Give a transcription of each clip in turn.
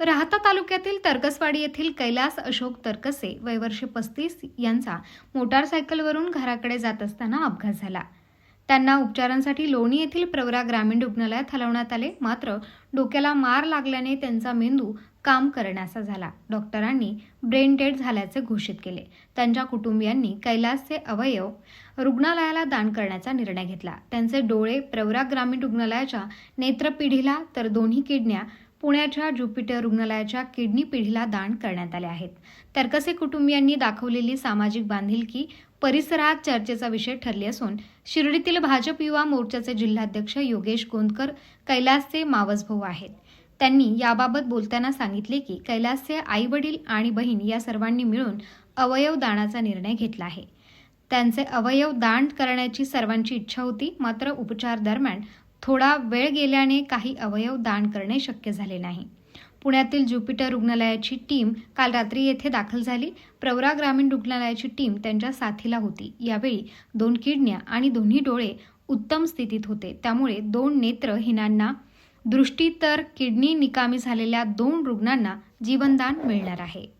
राहता तालुक्यातील तरकसवाडी येथील कैलास अशोक तरकसे वय पस्तीस यांचा मोटारसायकलवरून घराकडे जात असताना अपघात झाला. त्यांना उपचारांसाठी लोणी येथील प्रवरा ग्रामीण रुग्णालयात हलवण्यात आले. मात्र डोक्याला मार लागल्याने त्यांचा मेंदू काम करण्याचा झाला. डॉक्टरांनी ब्रेन डेड झाल्याचे घोषित केले. त्यांच्या कुटुंबियांनी कैलासचे अवयव रुग्णालयाला दान करण्याचा निर्णय घेतला. त्यांचे डोळे प्रवरा ग्रामीण रुग्णालयाच्या नेत्रपिढीला तर दोन्ही किडण्या पुण्याच्या ज्युपिटर रुग्णालयाच्या किडनी पिढीला दान करण्यात आले आहेत. तरकसे कुटुंबियांनी दाखवलेली सामाजिक बांधिलकी परिसरात चर्चेचा विषय ठरली असून शिर्डीतील भाजप युवा मोर्चाचे जिल्हाध्यक्ष योगेश गोंदकर कैलासचे मावसभाऊ आहेत. त्यांनी याबाबत बोलताना सांगितले की कैलासचे आई वडील आणि बहीण या सर्वांनी मिळून अवयव दानाचा निर्णय घेतला आहे. त्यांचे अवयव दान करण्याची सर्वांची इच्छा होती मात्र उपचार दरम्यान थोडा वेळ गेल्याने काही अवयव दान करणे शक्य झाले नाही. पुण्यातील ज्युपिटर रुग्णालयाची टीम काल रात्री येथे दाखल झाली. प्रवरा ग्रामीण रुग्णालयाची टीम त्यांच्या साथीला होती. यावेळी दोन किडन्या आणि दोन्ही डोळे उत्तम स्थितीत होते. त्यामुळे दोन नेत्रहीनांना दृष्टी तर किडनी निकामी झालेल्या दोन रुग्णांना जीवनदान मिळणार आहे.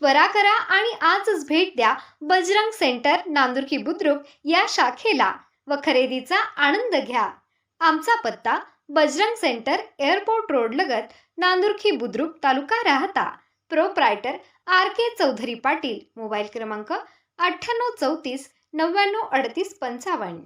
त्वरा करा आणि आजच भेट द्या बजरंग सेंटर नांदुर्की बुद्रुक या शाखेला व खरेदीचा आनंद घ्या. आमचा पत्ता बजरंग सेंटर एअरपोर्ट रोड लगत नांदुर्की बुद्रुक तालुका Rahata. Proprietor R K Chaudhari Patil mobile क्रमांक अठ्ठ्याण्णव चौतीस नव्याण्णव अडतीस पंचावन्न.